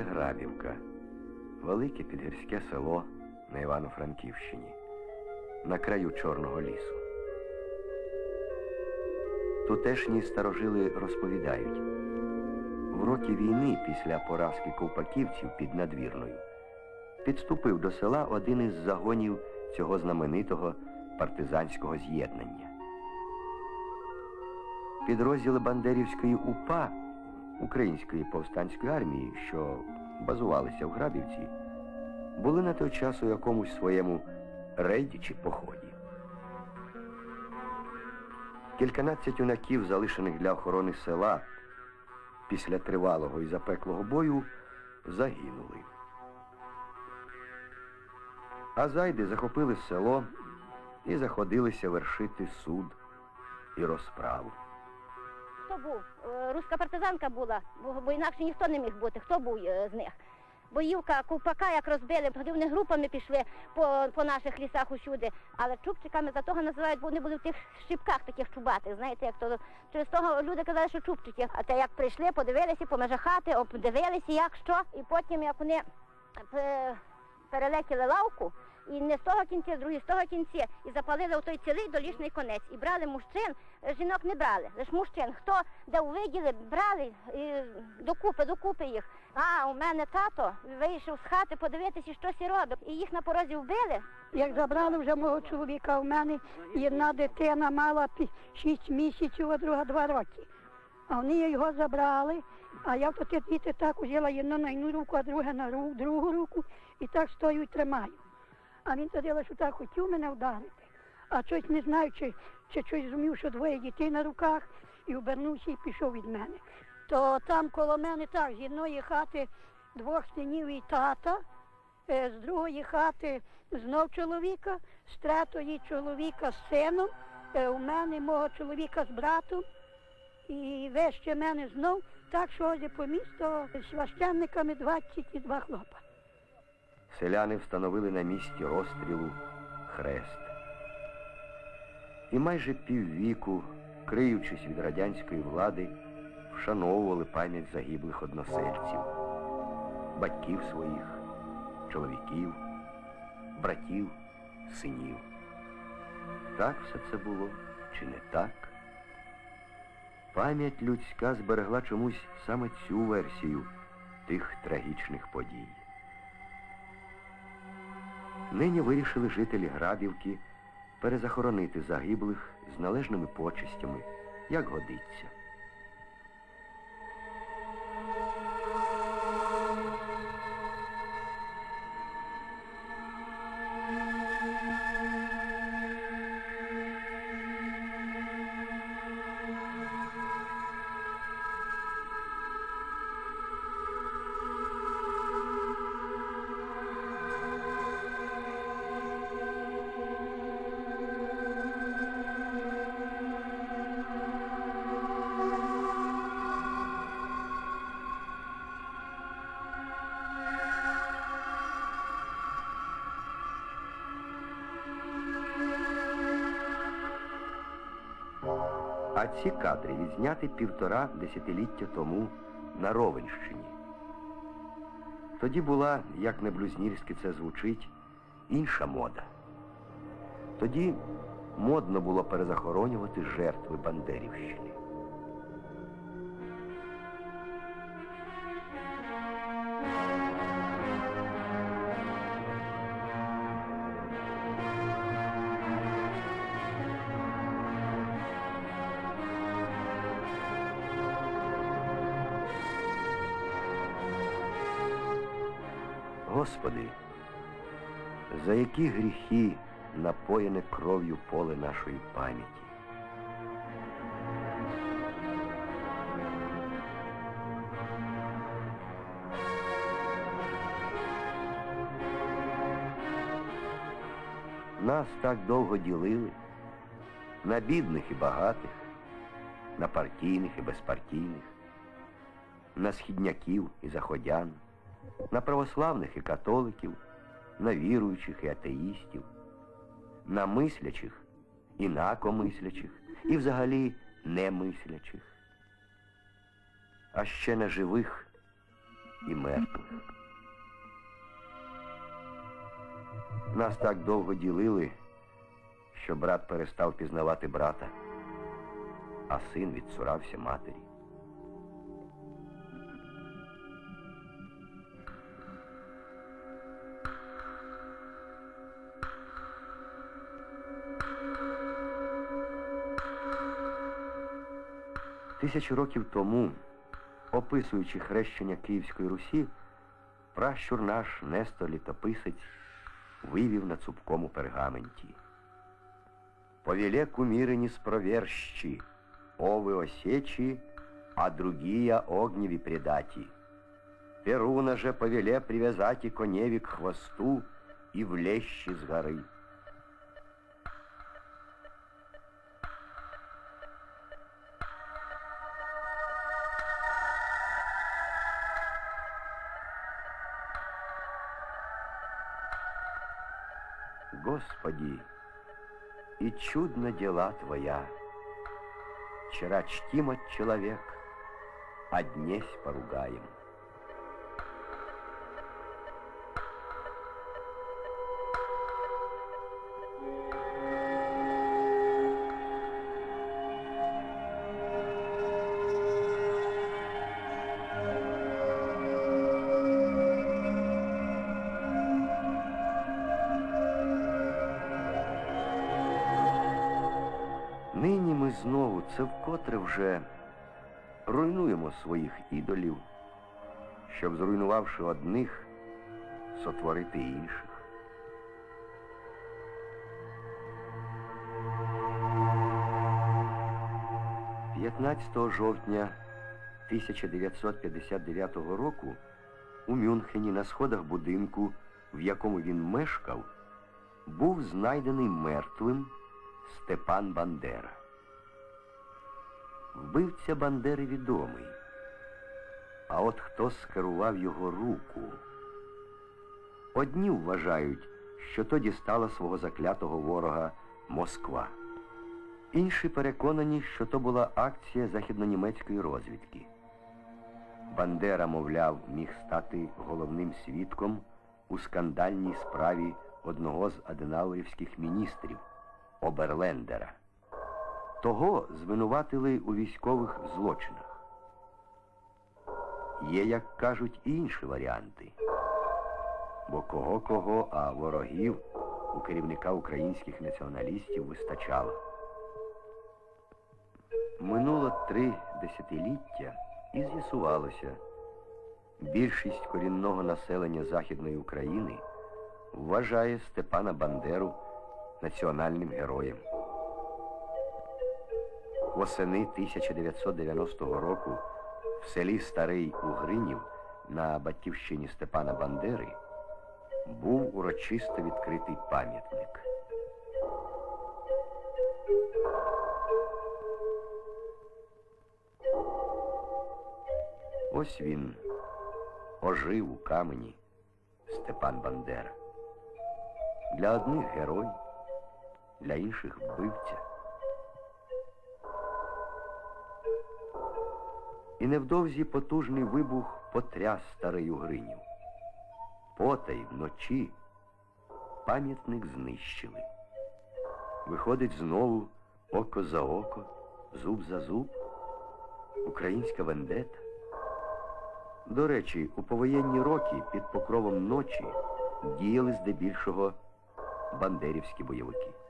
Грабівка, велике підгірське село на Івано-Франківщині, на краю Чорного лісу. Тутешні старожили розповідають, в роки війни після поразки ковпаківців під надвірною підступив до села один із загонів цього знаменитого партизанського з'єднання. Підрозділи Бандерівської УПА Української повстанської армії, що базувалися в Грабівці, були на той час у якомусь своєму рейді чи поході. Кільканадцять юнаків, залишених для охорони села після тривалого і запеклого бою, загинули. А зайди захопили село і заходилися вершити суд і розправу. Хто був? Е, Руська партизанка була, бо, інакше ніхто не міг бути. Хто був е, з них? Боївка, ковпака, як розбили, тоді вони групами пішли по, по наших лісах усюди. Але чубчиками за того називають, бо вони були в тих щіпках таких чубатих. Знаєте, як то через того люди казали, що чубчики. А те як прийшли, подивилися, по межах хати, обдивилися, як що, і потім, як вони е, перелекіли лавку, і не з того кінця, з другий з того кінця, і запалили отой цілий долішний конець. І брали мужчин, е, жінок не брали, лише мужчин. Хто де увиділи, брали і докупи, докупи їх. А у мене тато вийшов з хати подивитися, що сі робить. І їх на порозі вбили. Як забрали вже мого чоловіка, у мене одна дитина мала шість місяців, а друга два роки. А вони його забрали, а я то ті так взяла одну на одну руку, а друге на ру- другу руку, і так стою і тримаю. А він тоді лише так хотів мене вдарити. А щось не знаю, чи, чи щось зумів, що двоє дітей на руках, і обернувся і пішов від мене. То там коло мене так, з одної хати двох синів і тата, Е, з другої хати знов чоловіка, з третьої чоловіка з сином, е, у мене мого чоловіка з братом, і вище мене знов, так що по місту з священниками 22 хлопа. Селяни встановили на місці розстрілу хрест. І майже піввіку, криючись від радянської влади, вшановували пам'ять загиблих односельців, батьків своїх, чоловіків, братів, синів. Так все це було чи не так? Пам'ять людська зберегла чомусь саме цю версію тих трагічних подій. Нині вирішили жителі Грабівки перезахоронити загиблих з належними почестями, як годиться. А ці кадри відзняти півтора десятиліття тому на Ровенщині. Тоді була, як не блюзнірськи це звучить, інша мода. Тоді модно було перезахоронювати жертви Бандерівщини. Господи, за які гріхи напоєне кров'ю поле нашої пам'яті? Нас так довго ділили на бідних і багатих, на партійних і безпартійних, на східняків і заходян на православних і католиків, на віруючих і атеїстів, на мислячих, інакомислячих і взагалі немислячих, а ще на живих і мертвих. Нас так довго ділили, що брат перестав пізнавати брата, а син відсурався матері. Тисячу років тому, описуючи хрещення Київської Русі, пращур наш Нестор Літописець вивів на цупкому пергаменті. Повеле кумиры не спроверщи, овы осечи, а другие огневи предати. Перуна же повеле привязати коневи к хвосту и влещи с горы. Господи, и чудно дела Твоя. Вчера чтим от человек, а днесь поругаем. Це вкотре вже руйнуємо своїх ідолів, щоб, зруйнувавши одних, сотворити інших. – 15 жовтня 1959 року у Мюнхені на сходах будинку, в якому він мешкав, був знайдений мертвим Степан Бандера. Вбивця Бандери відомий. А от хто скерував його руку? Одні вважають, що то дістала свого заклятого ворога Москва. Інші переконані, що то була акція західнонімецької розвідки. Бандера, мовляв, міг стати головним свідком у скандальній справі одного з аденауерівських міністрів Оберлендера. Того звинуватили у військових злочинах. Є, як кажуть, інші варіанти. Бо кого-кого, а ворогів у керівника українських націоналістів вистачало. Минуло три десятиліття і з'ясувалося, більшість корінного населення Західної України вважає Степана Бандеру національним героєм. Восени 1990 року в селі Старий Угринів на батьківщині Степана Бандери був урочисто відкритий пам'ятник. Ось він ожив у камені Степан Бандера. Для одних герой, для інших вбивця. І невдовзі потужний вибух потряс старий Угринів. Потай вночі пам'ятник знищили. Виходить знову око за око, зуб за зуб, українська вендета. До речі, у повоєнні роки під покровом ночі діяли здебільшого бандерівські бойовики.